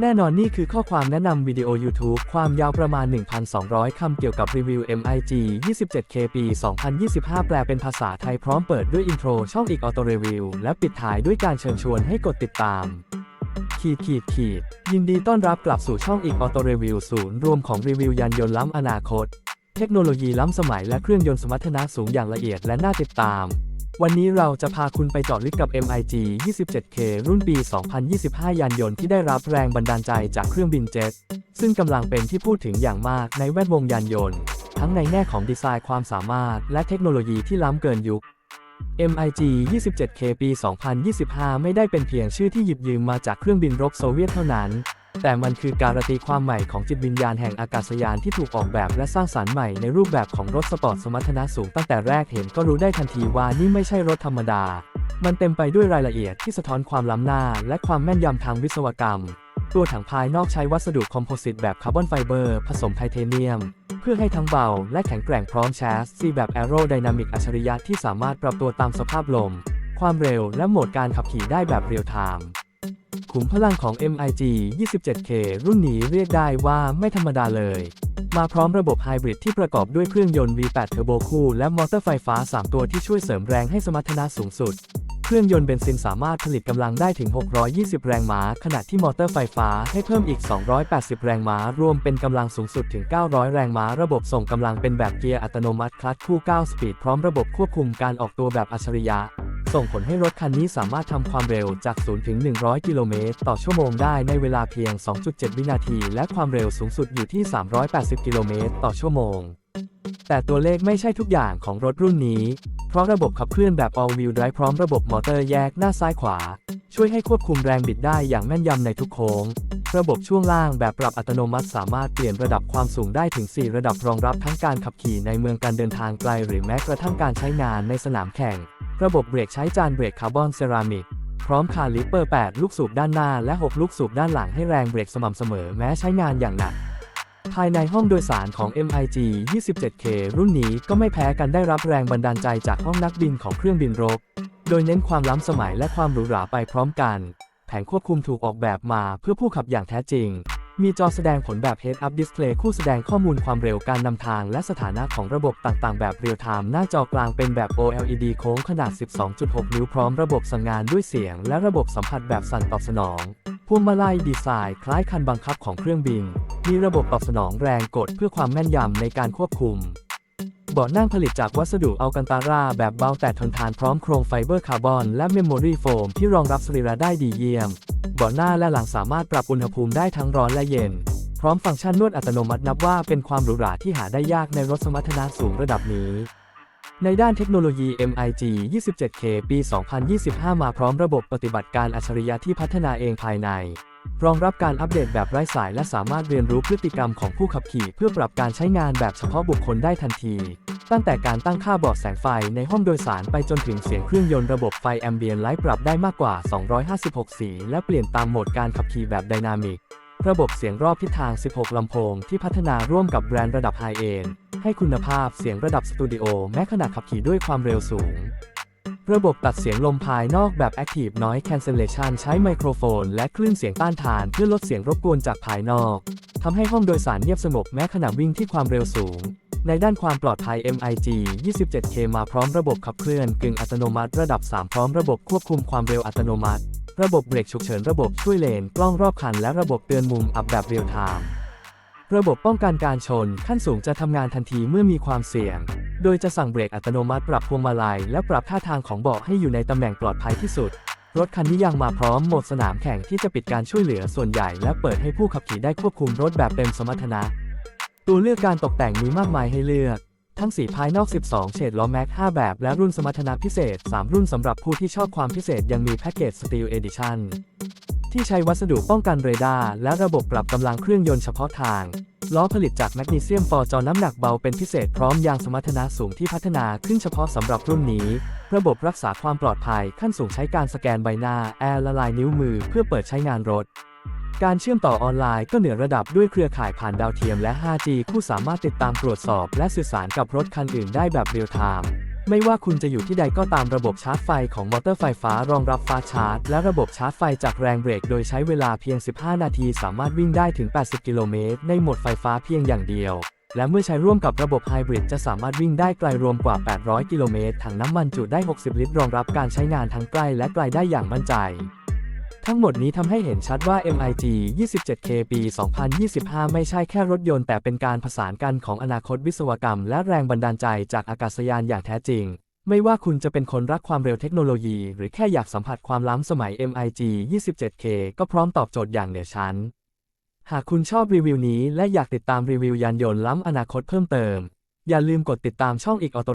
แน่นอนนี่คือข้อความแนะนำวิดีโอ YouTube ความยาวประมาณ 1,200 คำเกี่ยวกับรีวิว MIG 27K ปี 2025 แปลเป็นภาษาไทยพร้อมเปิดด้วยอินโทรช่องอีกออโตรีวิวและปิดท้ายด้วยการเชิญชวนให้กดติดตาม ขีดขีดขีดยินดีต้อนรับกลับสู่ช่องอีกออโตรีวิวศูนย์รวมของรีวิวยานยนต์ล้ำอนาคต เทคโนโลยีล้ำสมัยและเครื่องยนต์สมรรถนะสูงอย่างละเอียดและน่าติดตาม วันนี้เราจะพาคุณไปเจาะลึกกับ MIG 27K รุ่นปี 2025 ยานยนต์ที่ได้รับแรงบันดาลใจจากเครื่องบินเจ็ต ซึ่งกำลังเป็นที่พูดถึงอย่างมากในแวดวงยานยนต์ ทั้งในแง่ของดีไซน์ความสามารถ และเทคโนโลยีที่ล้ำเกินยุค MIG 27K ปี 2025 ไม่ได้เป็นเพียงชื่อที่หยิบยืมมาจากเครื่องบินรบโซเวียตเท่านั้น แต่มันคือการตีความใหม่ของจิตวิญญาณแห่งอากาศยานที่ถูกออกแบบและสร้างสารรค์ใหม่ในรูปแบบของรถสปอร์ตสมรรถนะสูงตั้งแต่แรกเห็นก็รู้ได้ทันทีว่านี่ไม่ใช่รถธรรมดา มันเต็มไปด้วยรายละเอียดที่สะท้อนความล้ำหน้า และความแม่นยำทางวิศวกรรม ตัวถังภายนอกใช้วัสดุคอมโพสิตแบบคาร์บอนไฟเบอร์ผสมไทเทเนียม เพื่อให้ทั้งเบาและแข็งแกร่งพร้อมแชสซีแบบแอโรไดนามิกอัจฉริยะที่สามารถปรับตัวตามสภาพลม ความเร็วและโหมดการขับขี่ได้แบบเรียลไทม์ ขุมพลังของ MIG 27K รุ่นนี้เรียกได้ว่าไม่ธรรมดาเลย มาพร้อมระบบไฮบริดที่ประกอบด้วยเครื่องยนต์ V8 เทอร์โบคู่และมอเตอร์ไฟฟ้า 3 ตัวที่ช่วยเสริมแรงให้สมรรถนะสูงสุด เครื่องยนต์เบนซินสามารถผลิตกำลังได้ถึง 620 แรงม้า ขณะที่มอเตอร์ไฟฟ้าให้เพิ่มอีก 280 แรงม้า รวมเป็นกำลังสูงสุดถึง 900 แรงม้า ระบบส่งกำลังเป็นแบบเกียร์อัตโนมัติคลัตช์คู่ 9 สปีดพร้อมระบบควบคุมการออกตัวแบบอัจฉริยะ ส่งผลให้รถคันนี้สามารถทำความเร็วจาก 0 ถึง 100 กิโลเมตรต่อชั่วโมงได้ในเวลาเพียง 2.7 วินาที และความเร็วสูงสุดอยู่ที่ 380 กิโลเมตรต่อชั่วโมง แต่ตัวเลขไม่ใช่ทุกอย่างของรถรุ่นนี้ เพราะระบบขับเคลื่อนแบบ all wheel drive พร้อมระบบมอเตอร์แยกหน้าซ้ายขวา ช่วยให้ควบคุมแรงบิดได้อย่างแม่นยำในทุกโค้ง ระบบช่วงล่างแบบปรับอัตโนมัติสามารถเปลี่ยนระดับความสูงได้ถึง 4 ระดับรองรับทั้งการขับขี่ในเมืองการเดินทางไกล หรือแม้กระทั่งการใช้งานในสนามแข่ง ระบบเบรกใช้จานเบรกคาร์บอนเซรามิก พร้อมคาลิปเปอร์ 8 ลูกสูบด้านหน้าและ 6 ลูกสูบด้านหลังให้แรงเบรกสม่ำเสมอแม้ใช้งานอย่างหนัก ภายในห้องโดยสารของ MIG 27K รุ่นนี้ก็ไม่แพ้กันได้รับแรงบันดาลใจจากห้องนักบินของเครื่องบินรบ โดยเน้นความล้ำสมัยและความหรูหราไปพร้อมกัน แผงควบคุมถูกออกแบบมาเพื่อผู้ขับอย่างแท้จริง มีจอแสดงผลแบบ Head-Up Display คู่แสดงข้อมูลความเร็วการนำทางและสถานะของระบบต่างๆ แบบเรียลไทม์หน้าจอกลางเป็นแบบ OLED โค้งขนาด 12.6 นิ้วพร้อมระบบสั่งงานด้วยเสียง และระบบสัมผัสแบบสั่นตอบสนองพวงมาลัยดีไซน์คล้ายคันบังคับของเครื่องบิน มีระบบตอบสนองแรงกดเพื่อความแม่นยำในการควบคุมเบาะนั่งผลิตจากวัสดุอัลกันตาราแบบเบาแต่ทนทานพร้อมโครงไฟเบอร์คาร์บอนและเมมโมรี่โฟมที่รองรับสรีระได้ดีเยี่ยม เบาะหน้าและหลังสามารถปรับอุณหภูมิได้ทั้งร้อนและเย็น พร้อมฟังก์ชันนวดอัตโนมัตินับว่าเป็นความหรูหราที่หาได้ยากในรถสมรรถนะสูงระดับนี้ ในด้านเทคโนโลยี MIG 27K ปี 2025 มาพร้อมระบบปฏิบัติการอัจฉริยะที่พัฒนาเองภายใน รองรับการอัปเดตแบบไร้สายและสามารถเรียนรู้พฤติกรรมของผู้ขับขี่ เพื่อปรับการใช้งานแบบเฉพาะบุคคลได้ทันที ตั้งแต่การตั้งค่าบอร์ดแสงไฟในห้องโดยสารไปจนถึงเสียงเครื่องยนต์ระบบไฟแอมเบียนไลท์ปรับได้มากกว่า 256 สี และเปลี่ยนตามโหมดการขับขี่แบบไดนามิก ระบบเสียงรอบทิศทาง 16 ลำโพงที่พัฒนาร่วมกับแบรนด์ระดับไฮเอนให้คุณภาพเสียงระดับสตูดิโอแม้ขณะขับขี่ด้วยความเร็วสูงระบบตัดเสียงลมภายนอกแบบ Active Noise Cancellation ใช้ไมโครโฟน และคลื่นเสียงต้านทานเพื่อลดเสียงรบกวนจากภายนอก ทำให้ห้องโดยสารเงียบสงบแม้ขณะวิ่งที่ความเร็วสูง ในด้านความปลอดภัย MIG 27K มาพร้อมระบบขับเคลื่อนกึ่งอัตโนมัติระดับ 3 พร้อมระบบควบคุมความเร็วอัตโนมัติ ระบบเบรกฉุกเฉินระบบช่วยเลน กล้องรอบคัน และระบบเตือนมุมอับแบบเรียลไทม์ระบบป้องกันการชน ขั้นสูงจะทำงานทันทีเมื่อมีความเสี่ยง โดยจะสั่งเบรกอัตโนมัติปรับพวงมาลัย และปรับท่าทางของเบาะให้อยู่ในตำแหน่งปลอดภัยที่สุด รถคันนี้ยังมาพร้อมโหมดสนามแข่งที่จะปิดการช่วยเหลือส่วนใหญ่ และเปิดให้ผู้ขับขี่ได้ควบคุมรถแบบเต็มสมรรถนะ ตัวเลือกการตกแต่งมีมากมายให้เลือก ทั้งสีภายนอก 12 เฉดล้อแม็ก 5 แบบ และรุ่นสมรรถนะพิเศษ 3 รุ่นสำหรับผู้ที่ชอบความพิเศษยังมีแพ็กเกจ Steel Edition ที่ใช้วัสดุป้องกันเรดาร์และระบบปรับกำลังเครื่องยนต์เฉพาะทาง ล้อผลิตจากแมกนีเซียมฟอร์จอน้ำหนักเบาเป็นพิเศษพร้อมยางสมรรถนะสูงที่พัฒนาขึ้นเฉพาะสำหรับรุ่นนี้ ระบบรักษาความปลอดภัยขั้นสูงใช้การสแกนใบหน้า แอร์ละลายนิ้วมือเพื่อเปิดใช้งานรถ การเชื่อมต่อออนไลน์ก็เหนือระดับด้วยเครือข่ายผ่านดาวเทียมและ 5G คู่สามารถติดตามตรวจสอบ และสื่อสารกับรถคันอื่นได้แบบเรียลไทม์ไม่ว่าคุณจะอยู่ที่ใดก็ตามระบบชาร์จไฟของมอเตอร์ไฟฟ้ารองรับฟ้าชาร์จ และระบบชาร์จไฟจากแรงเบรกโดยใช้เวลาเพียง 15 นาทีสามารถวิ่งได้ถึง 80 กิโลเมตรในโหมดไฟฟ้าเพียงอย่างเดียว และเมื่อใช้ร่วมกับระบบไฮบริดจะสามารถวิ่งได้ไกลรวมกว่า 800 กิโลเมตรถังน้ำมันจุได้ 60 ลิตรรองรับการใช้งานทั้งใกล้และไกลได้อย่างมั่นใจ ทั้งหมดนี้ทำให้เห็นชัดว่า MIG 27K ปี 2025 ไม่ใช่แค่รถยนต์แต่เป็นการผสานกันของอนาคตวิศวกรรม และแรงบันดาลใจจากอากาศยานอย่างแท้จริง ไม่ว่าคุณจะเป็นคนรักความเร็วเทคโนโลยี หรือแค่อยากสัมผัสความล้ำสมัย MIG 27K ก็พร้อมตอบโจทย์อย่างเหนือชั้น หากคุณชอบรีวิวนี้และอยากติดตามรีวิวยานยนต์ล้ำอนาคตเพิ่มเติม อย่าลืมกดติดตามช่องอีกออโต